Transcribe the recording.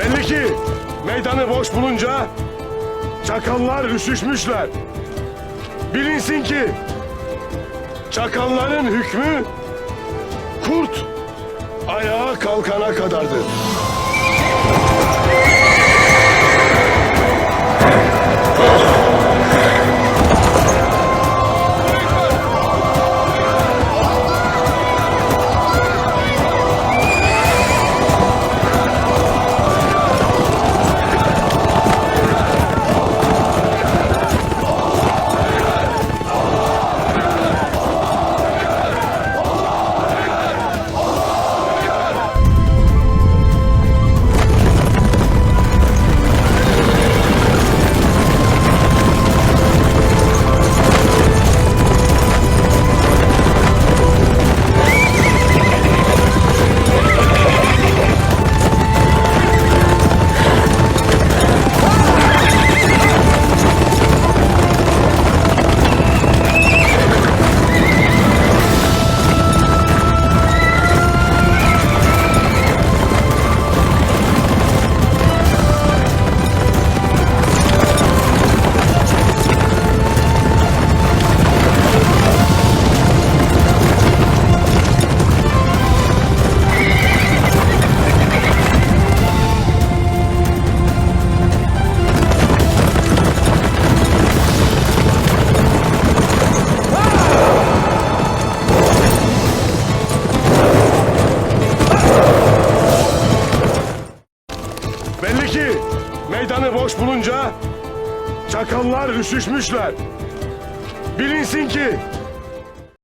Belli ki meydanı boş bulunca çakallar üşüşmüşler. Bilinsin ki çakalların hükmü kurt ayağa kalkana kadardır. Meydanı boş bulunca çakallar üşüşmüşler. Bilinsin ki